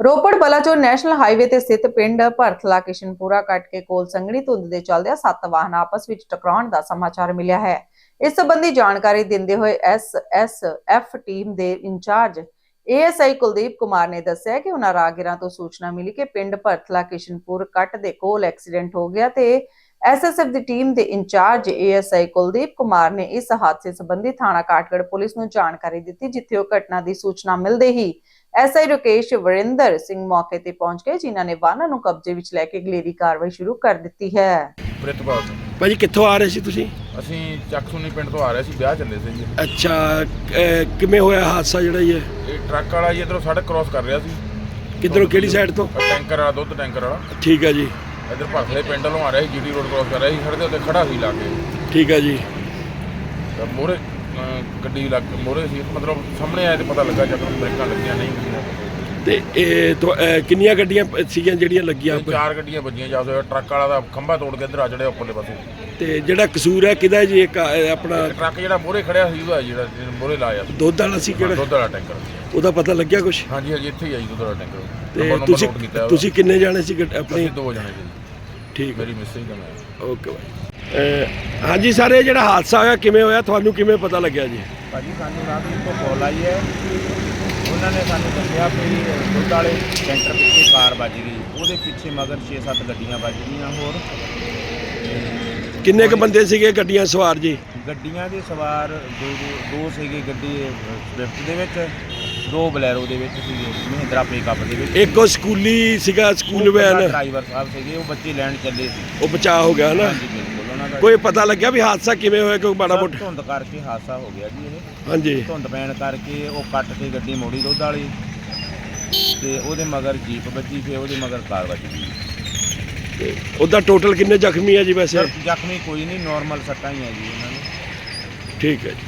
Ropar Balachaur national highway ਤੇ ਸਥਿਤ ਪਿੰਡ ਭਰਥਲਾ ਕਿਸ਼ਨਪੁਰਾ ਕੱਟ ਕੋਲ ਸੰਘਣੀ ਧੁੰਦ ਦੇ ਚੱਲਦਿਆਂ ਸੱਤ ਵਾਹਨ ਆਪਸ ਵਿੱਚ ਟਕਰਾਉਣ ਦਾ ਸਮਾਚਾਰ ਮਿਲਿਆ ਹੈ। ਇਸ ਸੰਬੰਧੀ ਜਾਣਕਾਰੀ ਦਿੰਦੇ ਹੋਏ ਐਸਐਸਐਫ ਟੀਮ ਦੇ ਇੰਚਾਰਜ ਏਐਸਆਈ ਕੁਲਦੀਪ ਕੁਮਾਰ ਨੇ ਦੱਸਿਆ ਕਿ ਉਹਨਾਂ ਰਾਗੀਰਾਂ ਤੋਂ ਸੂਚਨਾ ਮਿਲੀ ਕਿ ਪਿੰਡ ਭਰਥਲਾ ਕਿਸ਼ਨਪੁਰ ਕੱਟ ਦੇ ਕੋਲ ਐਕਸੀਡੈਂਟ ਹੋ ਗਿਆ ਤੇ ਐਸਐਸਐਫ ਦੀ ਟੀਮ ਦੇ ਇੰਚਾਰਜ ਏਐਸਆਈ ਕੁਲਦੀਪ ਕੁਮਾਰ ਨੇ ਇਸ ਹਾਦਸੇ ਸੰਬੰਧੀ ਥਾਣਾ ਕਾਟਗੜ ਪੁਲਿਸ ਨੂੰ ਜਾਣਕਾਰੀ ਦਿੱਤੀ, ਜਿੱਥੇ ਉਹ ਘਟਨਾ ਦੀ ਸੂਚਨਾ ਮਿਲਦੇ ਹੀ ਐਸਆਈ ਰਕੇਸ਼ ਵਰਿੰਦਰ ਸਿੰਘ ਮੌਕੇ ਤੇ ਪਹੁੰਚ ਗਏ ਜਿਨ੍ਹਾਂ ਨੇ ਵਾਹਨਾਂ ਨੂੰ ਕਬਜ਼ੇ ਵਿੱਚ ਲੈ ਕੇ ਅਗਲੇਰੀ ਕਾਰਵਾਈ ਸ਼ੁਰੂ ਕਰ ਦਿੱਤੀ ਹੈ। ਪ੍ਰਿਤਪਾਲ ਸਿੰਘ। ਭਾਜੀ ਕਿੱਥੋਂ ਆ ਰਹੇ ਸੀ ਤੁਸੀਂ? ਅਸੀਂ ਚੱਕਸੂਨੀ ਪਿੰਡ ਤੋਂ ਆ ਰਹੇ ਸੀ ਵਿਆਹ ਚੱਲੇ ਸੀ ਜੀ। ਅੱਛਾ ਅਹ, ਕਿਵੇਂ ਹੋਇਆ ਹਾਦਸਾ ਜਿਹੜਾ ਇਹ? ਇਹ ਟਰੱਕ ਵਾਲਾ ਜੀ ਇਧਰੋਂ ਸੜਕ ਕ੍ਰਾਸ ਕਰ ਰਿਹਾ ਸੀ। ਕਿੱਧਰੋਂ ਕਿਹੜੀ ਸਾਈਡ ਤੋਂ? ਟੈਂਕਰ ਵਾਲਾ ਦੁੱਧ ਟੈਂਕਰ ਵਾਲਾ। ਠੀਕ ਹੈ ਜੀ। ਇਧਰ ਭਰਸਲੇ ਪਿੰਡ ਵੱਲੋਂ ਆ ਰਿਹਾ ਸੀ ਜੀਡੀ ਰੋਡ ਕ੍ਰਾਸ ਕਰ ਰਿਹਾ ਸੀ ਸੜਕ ਦੇ ਉੱਤੇ ਖੜਾ ਸੀ ਲਾ ਕੇ। ਠੀਕ ਹੈ ਜੀ। ਤਾਂ ਮੋਰੇ ਗੱਡੀ ਲੱਗ ਮੋਰੇ ਸੀ। ਮਤਲਬ ਸਾਹਮਣੇ ਆਏ ਤੇ ਪਤਾ ਲੱਗਾ ਜਦੋਂ ਬ੍ਰੇਕਾਂ ਲੱਗੀਆਂ ਨਹੀਂ ਤੇ ਇਹ ਤੋਂ ਅਹ, ਕਿੰਨੀਆਂ ਗੱਡੀਆਂ ਸੀਗੀਆਂ ਜਿਹੜੀਆਂ ਲੱਗੀਆਂ ਚਾਰ ਗੱਡੀਆਂ ਵੱਜੀਆਂ ਜਾਂਦੇ ਟਰੱਕ ਵਾਲਾ ਦਾ ਖੰਭਾ ਤੋੜ ਕੇ ਇੱਧਰ ਆ ਚੜਿਆ ਉੱਪਰਲੇ ਪਾਸੇ। ਤੇ ਜਿਹੜਾ ਕਸੂਰ ਹੈ ਕਿਹਦਾ ਜੀ? ਇੱਕ ਅਹ, ਆਪਣਾ ਤੇ ਟਰੱਕ ਜਿਹੜਾ ਮੋਰੇ ਖੜਿਆ ਸੀ ਉਹਦਾ ਜਿਹੜਾ ਮੋਰੇ ਲਾਇਆ ਸੀ। ਦੁੱਧ ਵਾਲਾ ਸੀ ਕਿਹੜਾ? ਦੁੱਧ ਵਾਲਾ ਟੈਂਕਰ ਉਹਦਾ ਪਤਾ ਲੱਗਿਆ ਕੁਝ ਹਾਂਜੀ ਹਾਂਜੀ ਇੱਥੇ ਹੀ ਆਈ ਦੁੱਧ ਵਾਲਾ ਟੈਂਕਰ। ਤੇ ਨੰਬਰ ਤੁਸੀਂ ਨੋਟ ਕੀਤਾ ਉਹਦਾ। ਤੁਸੀਂ ਕਿੰਨੇ ਜਾਣੇ ਸੀ ਗੱਡ- ਆਪਣੀ? ਅਸੀਂ ਦੋ ਜਣੇ ਸੀ। ਠੀਕ ਹੈ। ਮੇਰੀ ਮਿਸੇਜ ਦਾ ਮੈਂ। ਓਕੇ ਅਹ, ਹਾਂਜੀ ਸਰ ਇਹ ਜਿਹੜਾ ਹਾਦਸਾ ਹੋਇਆ ਕਿਵੇਂ ਹੋਇਆ ਤੁਹਾਨੂੰ ਕਿਵੇਂ ਪਤਾ ਲੱਗਿਆ ਜੀ? ਭਾਜੀ ਸਾਨੂੰ ਰਾਤ ਨੂੰ ਤੋਂ ਕਾਲ ਆਈ ਹੈ। ਉਹਨਾਂ ਨੇ ਸਾਨੂੰ ਦੱਸਿਆ ਵੀ ਦੁੱਧ ਵਾਲੇ ਸੈਂਟਰ ਪਿੱਛੇ ਕਾਰ ਵੱਜ ਗਈ। ਉਹਦੇ ਪਿੱਛੇ ਮਗਰ 6-7 ਗੱਡੀਆਂ ਵੱਜ ਗਈਆਂ ਹੋਰ। ਕਿੰਨੇ ਕ ਬੰਦੇ ਸੀਗੇ ਗੱਡੀਆਂ ਸਵਾਰ ਜੀ? ਗੱਡੀਆਂ ਦੇ ਸਵਾਰ ਦੋ ਦੋ- ਦੋ ਸੀਗੇ ਗੱਡੀ ਸਵਿਫਟ ਦੇ ਵਿੱਚ ਦੋ ਬਲੈਰੋ ਦੇ ਵਿੱਚ ਸੀਗੇ ਮਹਿੰਦਰਾ ਪਿਕਅਪ ਦੇ ਵਿੱਚ ਇੱਕ ਉਹ ਸਕੂਲੀ ਸੀਗਾ ਸਕੂਲ ਵੈਨ। ਡਰਾਈਵਰ ਸਾਹਿਬ ਸੀਗੇ ਉਹ ਬੱਚੇ ਲੈਣ ਚੱਲੇ ਸੀ। ਉਹ ਬਚਾਅ ਹੋ ਗਿਆ ਨਾ। ਹਾਂਜੀ ਕੋਈ ਪਤਾ ਲੱਗਿਆ ਵੀ ਹਾਦਸਾ ਕਿਵੇਂ ਹੋਇਆ ਕੋਈ ਮਾੜਾ ਮੋਟਾ ਧੁੰਦ ਕਰਕੇ ਹਾਦਸਾ ਹੋ ਗਿਆ ਜੀ ਇਹ। ਹਾਂਜੀ। ਧੁੰਦ ਪੈਣ ਕਰਕੇ ਉਹ ਕੱਟ ਕੇ ਗੱਡੀ ਮੋੜੀ ਦੁੱਧ ਵਾਲੀ ਤੇ ਉਹਦੇ ਮਗਰ ਜੀਪ ਵੱਜੀ ਫਿਰ ਉਹਦੇ ਮਗਰ ਕਾਰ ਵੱਜ ਗਈ। ਤੇ ਉਹਦਾ ਟੋਟਲ ਕਿੰਨੇ ਜ਼ਖਮੀ ਹੈ ਜੀ ਵੈਸੇ? ਜ਼ਖਮੀ ਕੋਈ ਨਹੀਂ ਨਾਰਮਲ ਸੱਟਾਂ ਹੀ ਆ ਜੀ ਉਹਨਾਂ ਨੂੰ। ਠੀਕ ਹੈ ਜੀ।